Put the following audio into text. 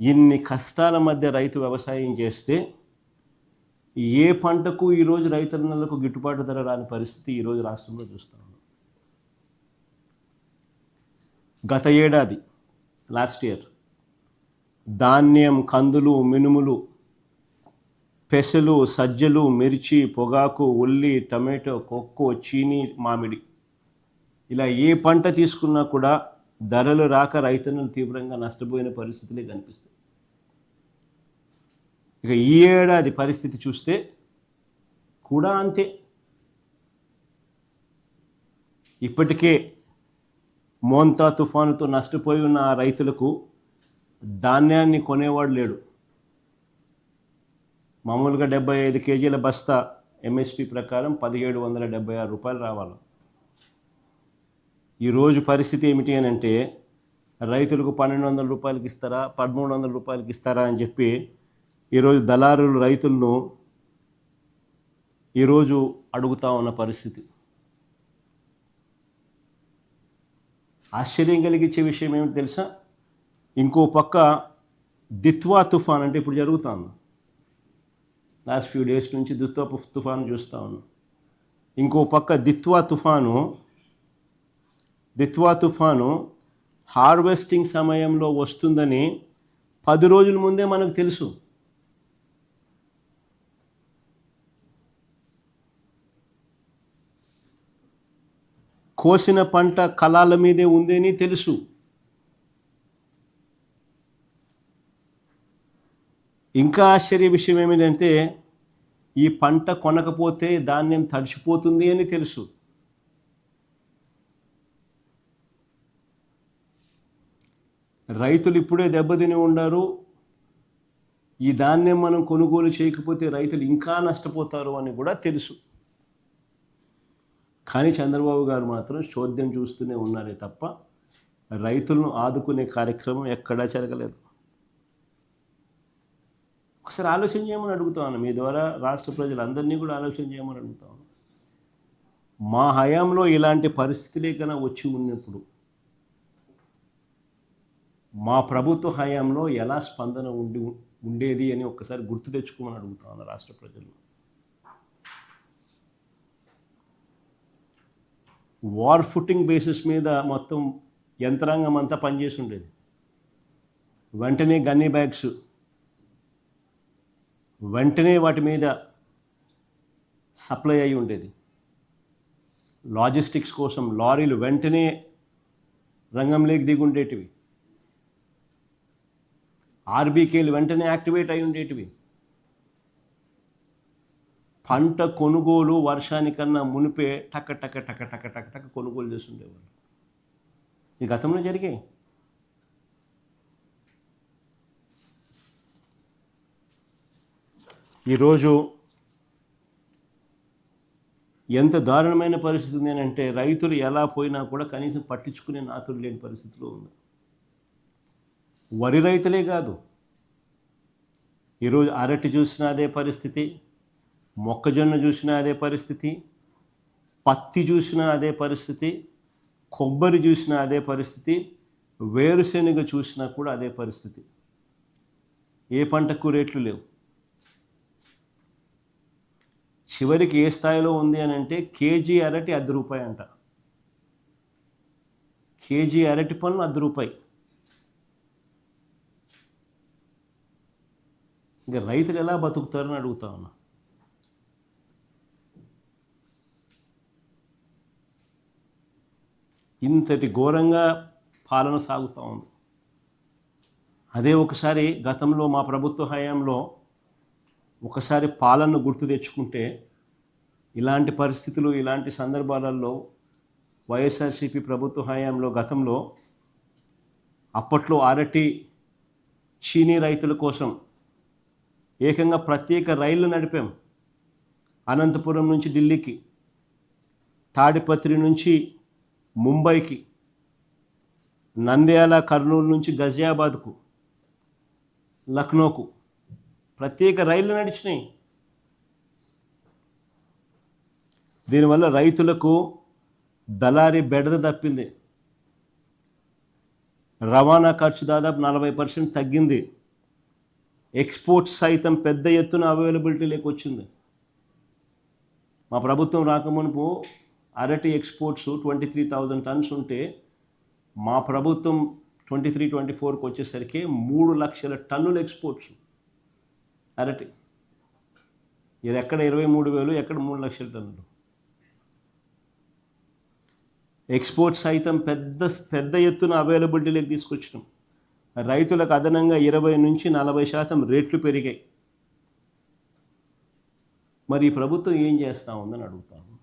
ఇన్ని కష్టాల మధ్య రైతు వ్యవసాయం చేస్తే ఏ పంటకు ఈరోజు రైతన్నలకు గిట్టుబాటు ధర రాని పరిస్థితి ఈరోజు రాష్ట్రంలో చూస్తా గత ఏడాది లాస్ట్ ఇయర్ ధాన్యం కందులు మినుములు పెసలు సజ్జలు మిర్చి పొగాకు ఉల్లి టమాటో కొక్కో చీని మామిడి ఇలా ఏ పంట తీసుకున్నా కూడా ధరలు రాక రైతులను తీవ్రంగా నష్టపోయిన పరిస్థితులే కనిపిస్తాయి. ఇక ఈ ఏడాది పరిస్థితి చూస్తే కూడా అంతే. ఇప్పటికే మోంతా తుఫానుతో నష్టపోయి ఉన్న ఆ రైతులకు ధాన్యాన్ని కొనేవాడు లేడు. మామూలుగా డెబ్బై ఐదు కేజీల బస్తా ఎంఎస్పి ప్రకారం పదిహేడు వందల డెబ్బై ఆరు రూపాయలు రావాలి? ఈరోజు పరిస్థితి ఏమిటి అని అంటే రైతులకు పన్నెండు వందల రూపాయలకి ఇస్తారా పదమూడు వందల రూపాయలకి ఇస్తారా అని చెప్పి ఈరోజు దళారులు రైతులను ఈరోజు అడుగుతా ఉన్న పరిస్థితి. ఆశ్చర్యం కలిగించే విషయం ఏమిటి తెలుసా? ఇంకో పక్క దిత్వా తుఫాన్ అంటే ఇప్పుడు జరుగుతాను లాస్ట్ ఫ్యూ డేస్ నుంచి దిత్వా తుఫాను చూస్తూ ఉన్నాను ఇంకో పక్క దిత్వా తుఫాను దిత్వా తుఫాను హార్వెస్టింగ్ సమయంలో వస్తుందని పది రోజుల ముందే మనకు తెలుసు. కోసిన పంట కళాల మీదే ఉందని తెలుసు. ఇంకా ఆశ్చర్య విషయం ఏమిటంటే ఈ పంట కొనకపోతే ధాన్యం తడిచిపోతుంది అని తెలుసు. రైతులు ఇప్పుడే దెబ్బతిని ఉండారు. ఈ ధాన్యం మనం కొనుగోలు చేయకపోతే రైతులు ఇంకా నష్టపోతారు అని కూడా తెలుసు. కానీ చంద్రబాబు గారు మాత్రం చోద్యం చూస్తూనే ఉన్నారే తప్ప రైతులను ఆదుకునే కార్యక్రమం ఎక్కడా జరగలేదు. ఒకసారి ఆలోచన చేయమని అడుగుతాను మీ ద్వారా రాష్ట్ర ప్రజలందరినీ కూడా ఆలోచన చేయమని అడుగుతాను మా హయాంలో ఇలాంటి పరిస్థితులే కన్నా వచ్చి ఉన్నప్పుడు మా ప్రభుత్వ హయాంలో ఎలా స్పందన ఉండి ఉండేది అని ఒక్కసారి గుర్తు తెచ్చుకోమని అడుగుతాను రాష్ట్ర ప్రజలు. వార్ ఫుటింగ్ బేసిస్ మీద మొత్తం యంత్రాంగం అంతా పనిచేసి ఉండేది. వెంటనే గన్నీ బ్యాగ్స్ వెంటనే వాటి మీద సప్లై అయి ఉండేది. లాజిస్టిక్స్ కోసం లారీలు వెంటనే రంగంలోకి దిగుండేటివి ఆర్బీకేలు వెంటనే యాక్టివేట్ అయి ఉండేటివి. పంట కొనుగోలు వర్షానికన్నా మునిపే టక టక టక టక టక టక కొనుగోలు చేస్తుండేవాళ్ళు. ఈ గతంలో జరిగాయి. ఈరోజు ఎంత దారుణమైన పరిస్థితి ఉంది అంటే రైతులు ఎలా పోయినా కూడా కనీసం పట్టించుకునే నాతులు లేని పరిస్థితిలో ఉంది వరి రైతులే కాదు. ఈరోజు అరటి చూసినా అదే పరిస్థితి మొక్కజొన్న చూసినా అదే పరిస్థితి పత్తి చూసినా అదే పరిస్థితి కొబ్బరి చూసినా అదే పరిస్థితి వేరుశెనగ చూసినా కూడా అదే పరిస్థితి. ఏ పంటకు రేట్లు లేవు. చివరికి ఏ స్థాయిలో ఉంది అని అంటే కేజీ అరటి అర్ధ రూపాయి అంట. కేజీ అరటి పనులు అర్ధ రూపాయి. ఇంకా రైతులు ఎలా బతుకుతారని అడుగుతా ఉన్నా. ఇంతటి ఘోరంగా పాలన సాగుతూ ఉంది. అదే ఒకసారి గతంలో మా ప్రభుత్వ హయాంలో ఒకసారి పాలన గుర్తు తెచ్చుకుంటే ఇలాంటి పరిస్థితులు ఇలాంటి సందర్భాలలో వైఎస్ఆర్సీపీ ప్రభుత్వ హయాంలో గతంలో అప్పట్లో అరటి చీనీ రైతుల కోసం ఏకంగా ప్రత్యేక రైళ్ళు నడిపాం. అనంతపురం నుంచి ఢిల్లీకి తాడిపత్రి నుంచి ముంబైకి నంద్యాల కర్నూలు నుంచి గజియాబాద్కు లక్నోకు ప్రత్యేక రైళ్ళు నడిచినాయి. దీనివల్ల రైతులకు దళారీ బెడద తప్పింది. రవాణా ఖర్చు దాదాపు నలభై పర్సెంట్ తగ్గింది. ఎక్స్పోర్ట్స్ సైతం పెద్ద ఎత్తున అవైలబిలిటీ వచ్చింది. మా ప్రభుత్వం రాకమునుపు అరటి exports twenty three thousand tons ఉంటే మా ప్రభుత్వం ట్వంటీ త్రీ ట్వంటీ ఫోర్కి వచ్చేసరికి మూడు లక్షల టన్నుల ఎక్స్పోర్ట్స్ అరటి. ఇది ఎక్కడ ఇరవై మూడు వేలు ఎక్కడ మూడు లక్షల టన్నులు. ఎక్స్పోర్ట్స్ సైతం పెద్ద పెద్ద ఎత్తున అవైలబిలిటీలోకి తీసుకొచ్చినాం. రైతులకు అదనంగా ఇరవై నుంచి నలభై శాతం రేట్లు పెరిగాయి. మరి ప్రభుత్వం ఏం చేస్తూ ఉందని అడుగుతాను.